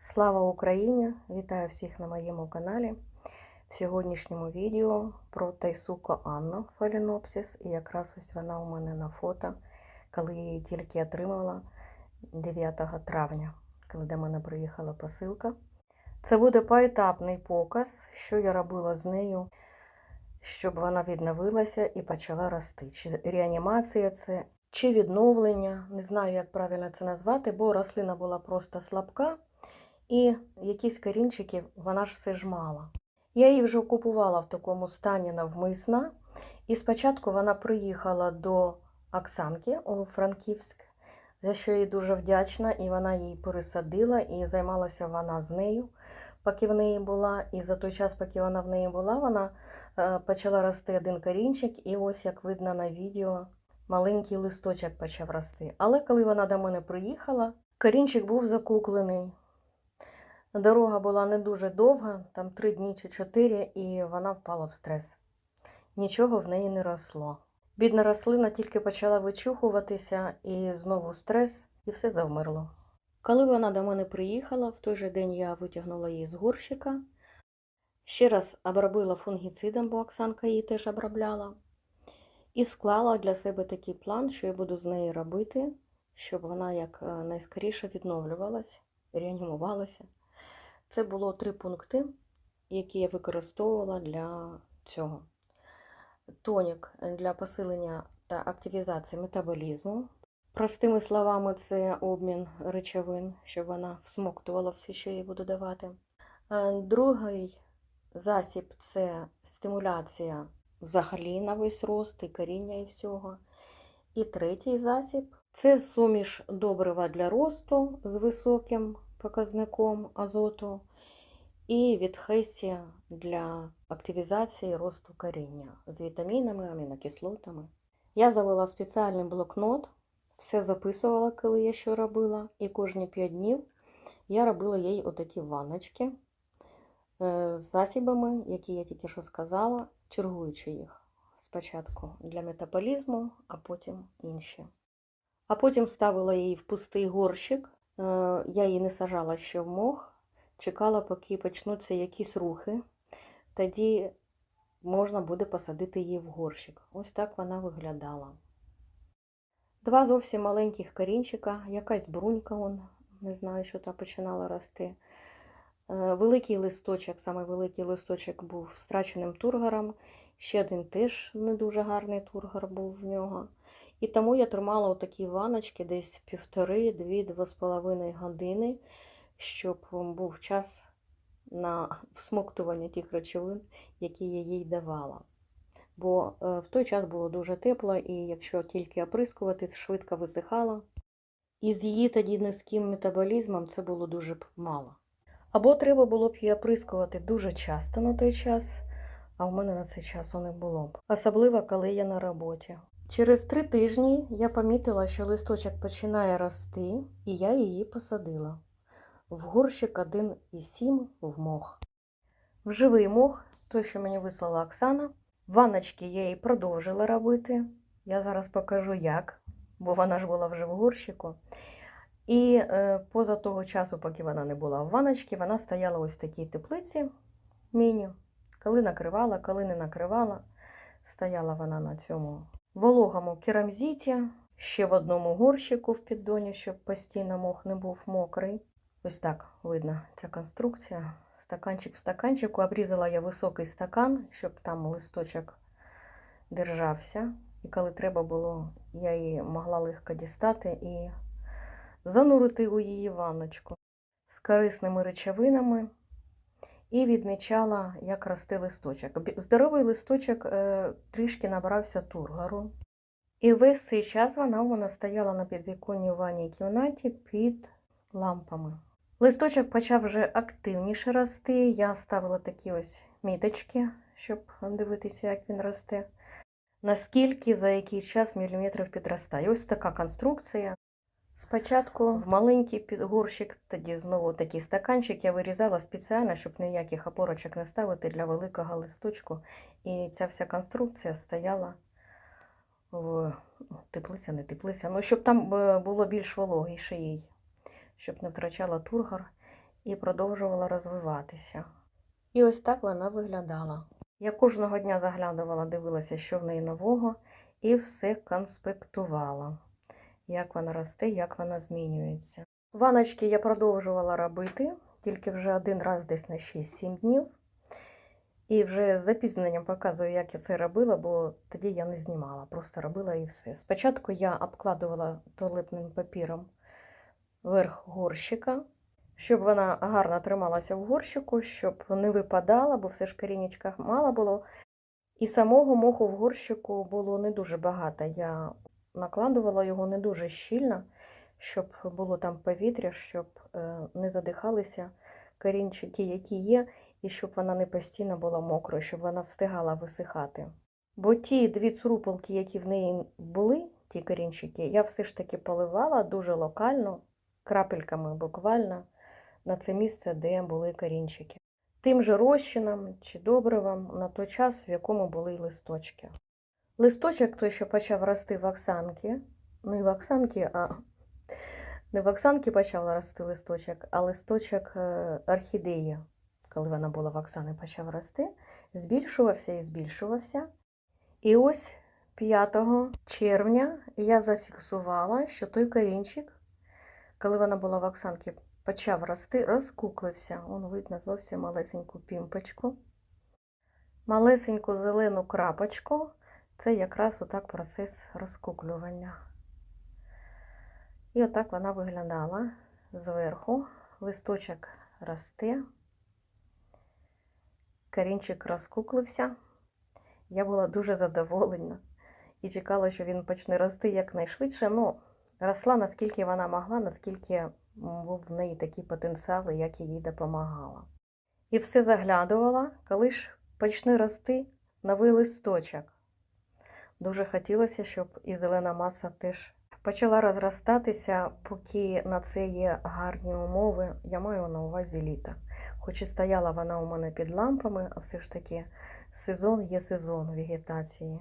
Слава Україні! Вітаю всіх на моєму каналі. В сьогоднішньому відео про Тайсуко Анну Фалінопсис. І якраз ось вона у мене на фото, коли я її тільки отримала 9 травня, коли до мене приїхала посилка. Це буде поетапний показ, що я робила з нею, щоб вона відновилася і почала рости. Чи реанімація це, чи відновлення, не знаю, як правильно це назвати, бо рослина була просто слабка. І якісь корінчики вона ж все ж мала. Я її вже купувала в такому стані навмисно. І спочатку вона приїхала до Оксанки у Франківськ, за що їй дуже вдячна, і вона її пересадила, і займалася вона з нею, поки в неї була. І за той час, поки вона в неї була, вона е, почала рости один корінчик, і ось як видно на відео, маленький листочок почав рости. Але коли вона до мене приїхала, корінчик був закуклений. Дорога була не дуже довга, там три дні чи чотири, і вона впала в стрес. Нічого в неї не росло. Бідна рослина тільки почала вичухуватися, і знову стрес, і все завмерло. Коли вона до мене приїхала, в той же день я витягнула її з горщика, ще раз обробила фунгіцидом, бо Оксанка її теж обробляла, і склала для себе такий план, що я буду з нею робити, щоб вона як найскоріше відновлювалась, реанімувалася. Це було три пункти, які я використовувала для цього. Тонік для посилення та активізації метаболізму. Простими словами, це обмін речовин, щоб вона всмоктувала все, що їй буду давати. Другий засіб це стимуляція взагалі на весь рост, і коріння і всього. І третій засіб це суміш добрива для росту з високим показником азоту і відхесія для активізації росту коріння з вітамінами, амінокислотами. Я завела спеціальний блокнот, все записувала, коли я що робила, і кожні 5 днів я робила їй отакі ванночки з засібами, які я тільки що сказала, чергуючи їх. Спочатку для метаболізму, а потім інші. А потім ставила її в пустий горщик. Я її не сажала ще в мох, чекала, поки почнуться якісь рухи. Тоді можна буде посадити її в горщик. Ось так вона виглядала. Два зовсім маленьких корінчика, якась брунька, он, не знаю, що там починала рости. Великий листочок, саме великий листочок був страченим тургором. Ще один теж не дуже гарний тургор був в нього. І тому я тримала отакі ваночки десь півтори-дві-два з половиною години, щоб був час на всмоктування тих речовин, які я їй давала. Бо в той час було дуже тепло, і якщо тільки оприскувати, швидко висихала. І з її тоді низьким метаболізмом це було дуже б мало. Або треба було б її оприскувати дуже часто на той час, а в мене на цей часу не було б. Особливо, коли я на роботі. Через три тижні я помітила, що листочок починає рости, і я її посадила. В горщик 1,7 в мох. В живий мох, той, що мені вислала Оксана. Ванночки я її продовжила робити. Я зараз покажу як, бо вона ж була вже в горщику. І е, поза того часу, поки вона не була в ванночці, вона стояла ось в такій теплиці міні. Коли накривала, коли не накривала, стояла вона на цьому вологому керамзіті, ще в одному горщику в піддоні, щоб постійно мох не був мокрий. Ось так видно ця конструкція. Стаканчик в стаканчику. Обрізала я високий стакан, щоб там листочок держався. І коли треба було, я її могла легко дістати і занурити у її ванночку з корисними речовинами. І відмічала, як росте листочок. Здоровий листочок е, трішки набрався тургору. І весь цей час вона у мене стояла на підвіконній ванній кімнаті під лампами. Листочок почав вже активніше рости. Я ставила такі ось міточки, щоб дивитися, як він росте. Наскільки за який час міліметрів підростає. Ось така конструкція. Спочатку в маленький підгорщик, тоді знову такий стаканчик я вирізала спеціально, щоб ніяких опорочок не ставити для великого листочку. І ця вся конструкція стояла в теплиця, не теплиця, ну, щоб там було більш вологіше їй, щоб не втрачала тургор. і продовжувала розвиватися. І ось так вона виглядала. Я кожного дня заглядувала, дивилася, що в неї нового, і все конспектувала, як вона росте, як вона змінюється. Ваночки я продовжувала робити, тільки вже один раз десь на 6-7 днів. І вже з запізненням показую, як я це робила, бо тоді я не знімала, просто робила і все. Спочатку я обкладувала туалетним папіром верх горщика, щоб вона гарно трималася в горщику, щоб не випадала, бо все ж корінечка мало було. І самого моху в горщику було не дуже багато. Я накладувала його не дуже щільно, щоб було там повітря, щоб е, не задихалися корінчики, які є, і щоб вона не постійно була мокрою, щоб вона встигала висихати. Бо ті дві цурупалки, які в неї були, ті корінчики, я все ж таки поливала дуже локально, крапельками буквально на це місце, де були корінчики. Тим же розчином чи добривом на той час, в якому були листочки. Листочок той, що почав рости в Оксанки, не в Оксанки, а не в Оксанки почав рости листочок, а листочок е, орхідеї, коли вона була в Оксани, почав рости, збільшувався і збільшувався. І ось 5 червня я зафіксувала, що той корінчик, коли вона була в Оксанки, почав рости, розкуклився. Он видно зовсім малесеньку пімпочку. Малесеньку зелену крапочку це якраз отак процес розкуклювання. І отак вона виглядала зверху. Листочок росте, корінчик розкуклився. Я була дуже задоволена і чекала, що він почне рости якнайшвидше. Ну, росла наскільки вона могла, наскільки був в неї такий потенціал, як їй допомагала. І все заглядувала, коли ж почне рости новий листочок. Дуже хотілося, щоб і зелена маса теж почала розростатися, поки на це є гарні умови. Я маю на увазі літа. Хоч і стояла вона у мене під лампами, а все ж таки сезон є сезон вегетації.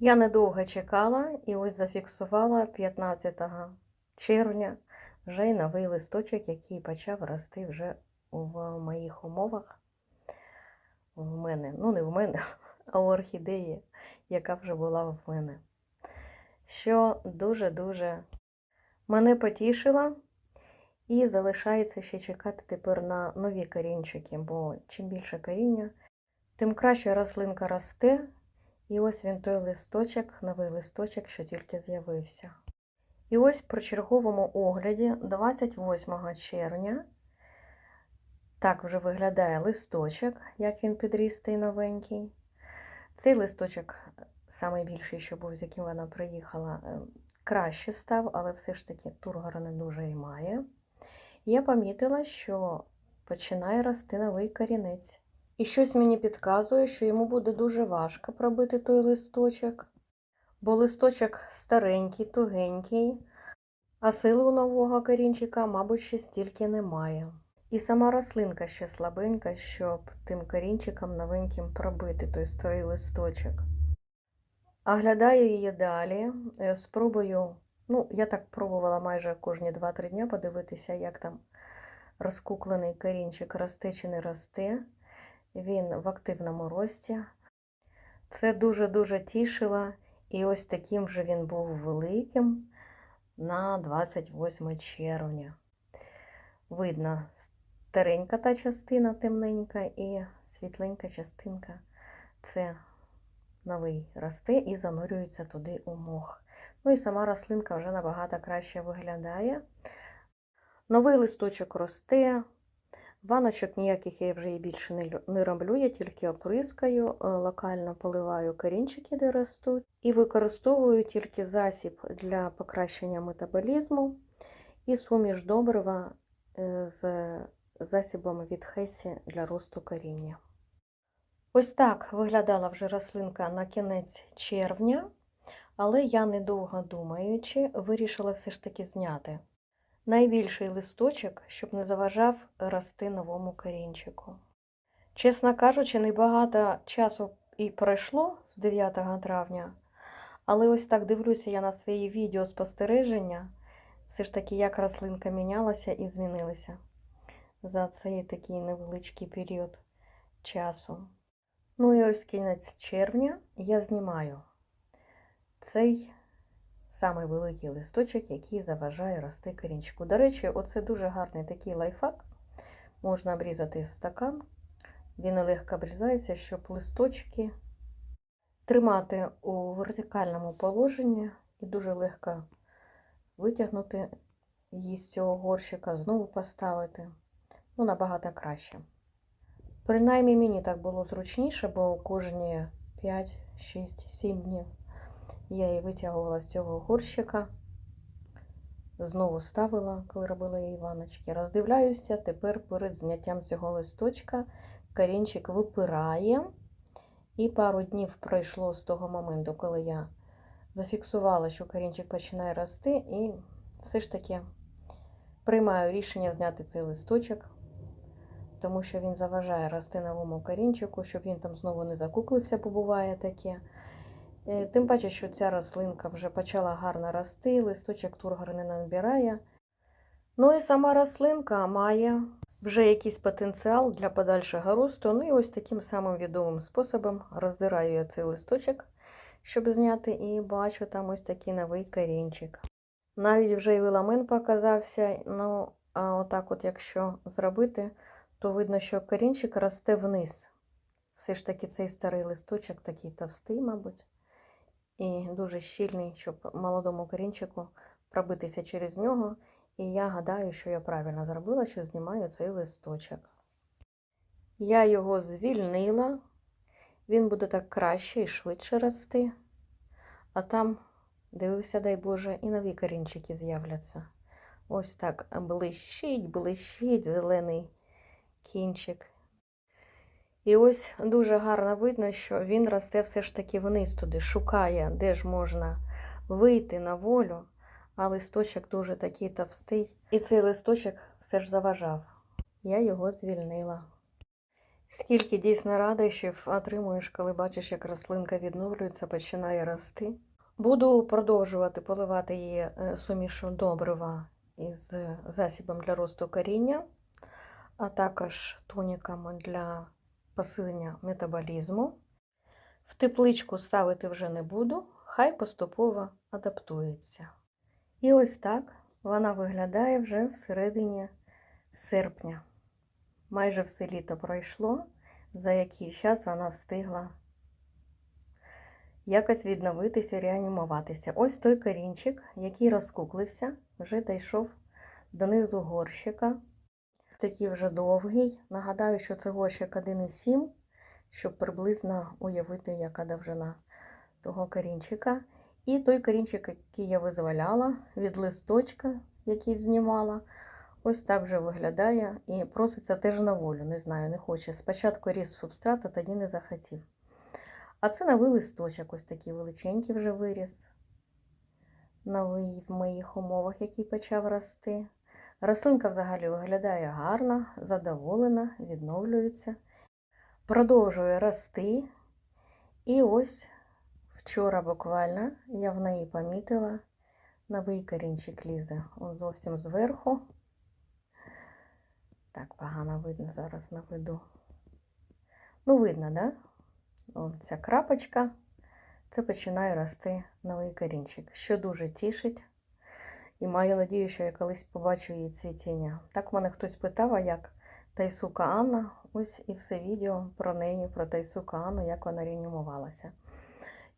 Я недовго чекала і ось зафіксувала 15 червня вже й новий листочок, який почав рости вже в моїх умовах. В мене, ну не в мене, а у орхідеї, яка вже була в мене. Що дуже-дуже мене потішило. І залишається ще чекати тепер на нові корінчики, бо чим більше коріння, тим краще рослинка росте. І ось він той листочок, новий листочок, що тільки з'явився. І ось при черговому огляді 28 червня, так вже виглядає листочок, як він підрістий новенький. Цей листочок, найбільший, що був, з яким вона приїхала, краще став, але все ж таки тургора не дуже і має. Я помітила, що починає рости новий корінець. І щось мені підказує, що йому буде дуже важко пробити той листочок, бо листочок старенький, тугенький, а сили у нового корінчика, мабуть, ще стільки немає. І сама рослинка ще слабенька, щоб тим корінчиком новеньким пробити той старий листочок. Оглядаю її далі, е, спробую, ну, я так пробувала майже кожні 2-3 дні подивитися, як там розкуклений корінчик росте чи не росте. Він в активному рості. Це дуже-дуже тішило. І ось таким же він був великим на 28 червня. Видно, старенька та частина темненька і світленька частинка це новий росте і занурюється туди у мох. Ну і сама рослинка вже набагато краще виглядає. Новий листочок росте. Ваночок ніяких я вже і більше не роблю, я тільки оприскаю, е, локально поливаю корінчики, де ростуть, і використовую тільки засіб для покращення метаболізму і суміш добрива е, з засібами від Хесі для росту коріння. Ось так виглядала вже рослинка на кінець червня, але я, недовго думаючи, вирішила все ж таки зняти найбільший листочок, щоб не заважав рости новому корінчику. Чесно кажучи, небагато часу і пройшло з 9 травня, але ось так дивлюся я на свої відео спостереження, все ж таки, як рослинка мінялася і змінилася. За цей такий невеличкий період часу. Ну і ось кінець червня я знімаю цей самий великий листочок, який заважає рости корінчику. До речі, оце дуже гарний такий лайфхак. Можна обрізати стакан, він легко обрізається, щоб листочки тримати у вертикальному положенні і дуже легко витягнути її з цього горщика, знову поставити. Ну, набагато краще. Принаймні мені так було зручніше, бо кожні 5, 6, 7 днів я її витягувала з цього горщика, знову ставила, коли робила її ваночки. Роздивляюся, тепер перед зняттям цього листочка корінчик випирає. І пару днів пройшло з того моменту, коли я зафіксувала, що корінчик починає рости, і все ж таки приймаю рішення зняти цей листочок, тому що він заважає рости новому корінчику, щоб він там знову не закуклився, бо буває таке. Е, Тим паче, що ця рослинка вже почала гарно рости, листочок тургор не набирає. Ну і сама рослинка має вже якийсь потенціал для подальшого росту. Ну і ось таким самим відомим способом роздираю я цей листочок, щоб зняти, і бачу там ось такий новий корінчик. Навіть вже і виламен показався. Ну, а отак, от якщо зробити, то видно, що корінчик росте вниз. Все ж таки цей старий листочок такий товстий, мабуть, і дуже щільний, щоб молодому корінчику пробитися через нього. І я гадаю, що я правильно зробила, що знімаю цей листочок. Я його звільнила, він буде так краще і швидше рости. А там, дивився, дай Боже, і нові корінчики з'являться. Ось так блищить, блищить зелений кінчик. І ось дуже гарно видно, що він росте все ж таки вниз туди, шукає, де ж можна вийти на волю а листочок дуже такий товстий. І цей листочок все ж заважав. Я його звільнила. Скільки дійсно радощів отримуєш, коли бачиш, як рослинка відновлюється, починає рости. Буду продовжувати поливати її е, сумішу добрива із засібом для росту коріння, а також тоніками для посилення метаболізму. В тепличку ставити вже не буду, хай поступово адаптується. І ось так вона виглядає вже всередині серпня. Майже все літо пройшло, за який час вона встигла якось відновитися, реанімуватися. Ось той корінчик, який розкуклився, вже дійшов донизу горщика. Такий вже довгий. Нагадаю, що це горщик 1,7, щоб приблизно уявити, яка довжина того корінчика. І той корінчик, який я визволяла від листочка, який знімала, ось так вже виглядає і проситься теж на волю. Не знаю, не хоче. Спочатку ріс субстрат, а тоді не захотів. А це новий листочок, ось такий величенький вже виріс. Новий в моїх умовах, який почав рости. Рослинка взагалі виглядає гарно, задоволена, відновлюється. Продовжує рости. І ось Вчора буквально я в неї помітила новий корінчик лізе. Он зовсім зверху. Так, погано видно, зараз наведу. Ну, видно, да? Вон ця крапочка. Це починає рости новий корінчик, що дуже тішить. І маю надію, що я колись побачу її цвітіння. Так мене хтось питав, а як Тайсука Анна. Ось і все відео про неї, про Тайсука Анну, як вона реанімувалася.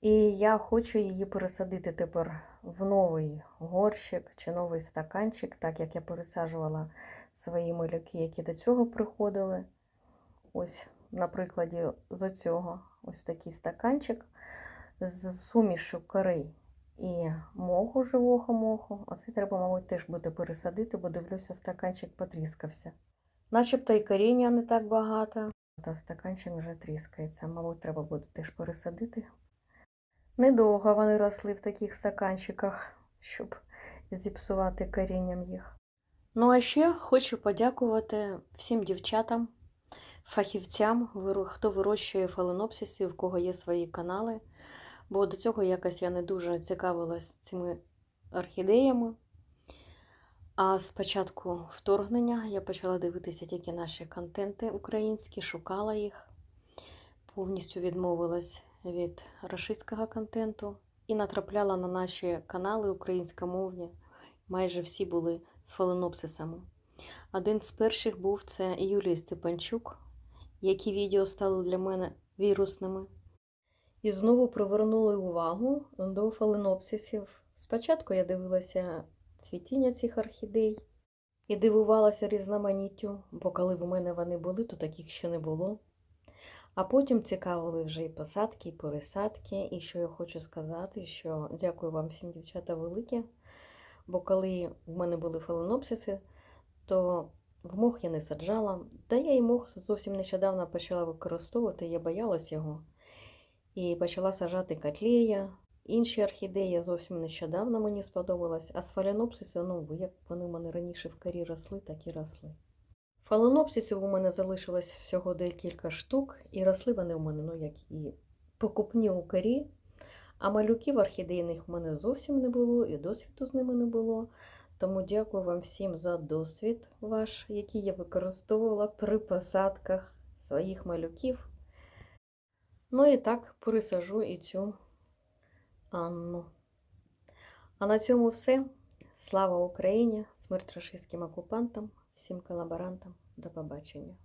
І я хочу її пересадити тепер в новий горщик чи новий стаканчик, так як я пересаджувала свої малюки, які до цього приходили. Ось, на прикладі з цього ось такий стаканчик з сумішю кори і моху, живого моху. Оце треба, мабуть, теж буде пересадити, бо дивлюся, стаканчик потріскався. Начебто і коріння не так багато, та стаканчик вже тріскається. Мабуть, треба буде теж пересадити. Недовго вони росли в таких стаканчиках, щоб зіпсувати корінням їх. Ну, а ще хочу подякувати всім дівчатам, фахівцям, хто вирощує фаленопсиси, в кого є свої канали. Бо до цього якось я не дуже цікавилась цими орхідеями. А з початку вторгнення я почала дивитися тільки наші контенти українські, шукала їх, повністю відмовилась від рашистського контенту і натрапляла на наші канали українськомовні. Майже всі були з фаленопсисами. Один з перших був це Юлій Степанчук, які відео стали для мене вірусними. І знову привернули увагу до фаленопсисів. Спочатку я дивилася цвітіння цих орхідей і дивувалася різноманіттю, бо коли в мене вони були, то таких ще не було. А потім цікавили вже і посадки, і пересадки. І що я хочу сказати, що дякую вам всім, дівчата, велике. Бо коли в мене були фаленопсиси, то в мох я не саджала. Та я і мох зовсім нещодавно почала використовувати, я боялась його. І почала сажати котлея. Інші орхідеї зовсім нещодавно мені сподобалось, а з фаленопсиси, ну, як вони в мене раніше в корі росли, так і росли. Фаленопсисів у мене залишилось всього декілька штук, і росли вони у мене, ну, як і покупні у корі. А малюків орхідейних в мене зовсім не було, і досвіду з ними не було. Тому дякую вам всім за досвід ваш, який я використовувала при посадках своїх малюків. Ну і так пересажу і цю Анну. А на цьому все. Слава Україні! Смерть рашистським окупантам, всім колаборантам. До побачення!